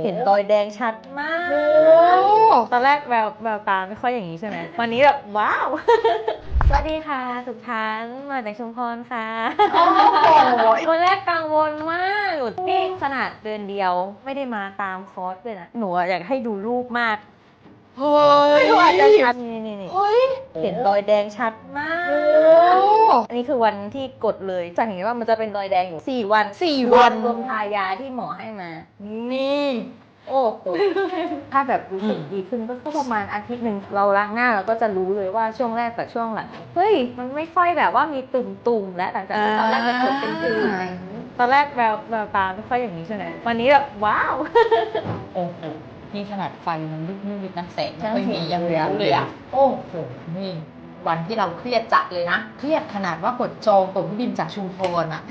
เห็นรอยแดงชัดมากตอนแรกแววแววตาไม่ค่อยอย่างนี้ใช่ไหมวันนี้แบบว้าว สวัสดีค่ะสุขทันมาจากชุมพรค่ะโอ้โหคนแรกกังวลมากหนูนี่ขนาดเดือนเดียว ไม่ได้มาตามคอร์สเลยนะหนูอะอยากให้ดูรูปมากเฮ้ยดูอาจจะชัดนี่นี่นี่เฮ้ยเห็นรอยแดงชัดมาก อันนี้คือวันที่กดเลยจะเห็นว่ามันจะเป็นรอยแดงอยู่สี่วันสี่วันรวมทายาที่หมอให้มา นี่ โอ้โหถ้าแบบรู้สึกดีขึ้นก็ประมาณอาทิตย์หนึ่งเราล้างหน้าเราก็จะรู้เลยว่าช่วงแรกกับช่วงหลังเฮ้ยมันไม่ค่อยแบบว่ามีตุ่มๆแล้วหลังจากที่ตอนแรกมันเป็นตุ่มตอนแรกแววแววตาไม่ค่อยอย่างนี้ใช่ไหมวันนี้แบบว้าวโอ้โหนี่ขนาดไฟมันลุกนิดๆนะแสงใช่ไม่มียังเหลือเลยอะโอ้โหนี่ วันที่เราเครียดจัดเลยนะ เครียดขนาดว่ากดจองตั๋วเครื่องบินจากชุมพรอะ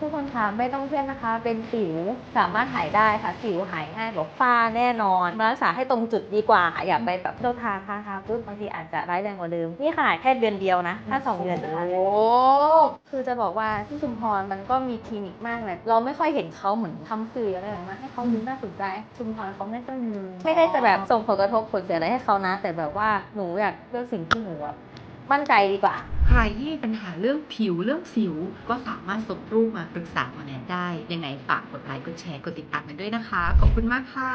ทุกคนคะไม่ต้องเครียดนะคะ เป็นสิวสามารถหายได้ค่ะ สิวหายง่ายแบบฝ้าแน่นอนมารักษาให้ตรงจุดดีกว่า อย่าไปแบบโดนทาทาทาปุ๊บบางทีอาจจะร้ายแรงกว่าเดิมนี่ขนาดแค่เดือนเดียวนะ ถ้าสองเดือนนะคะโอ้คือจะบอกว่าที่ชุมพรมันก็มีคลินิกมากเลยเราไม่ค่อยเห็นเขาเหมือนทำสื่ออะไรแบบนั้นให้เขาดูน่าสนใจชุมพรเขาไม่ต้องไม่ได้จะแบบส่งผลกระทบผลเสียอะไรให้เขานะ แต่แบบว่าหนูอยากเลือกสิ่งที่หนูอะ มั่นใจดีกว่า ใครที่มีปัญหาเรื่องผิวเรื่องสิว ก็สามารถส่งรูปมาปรึกษาหมอแนทได้ ยังไงฝากกดไลค์กดแชร์กดติดตามกันด้วยนะคะ ขอบคุณมากค่ะ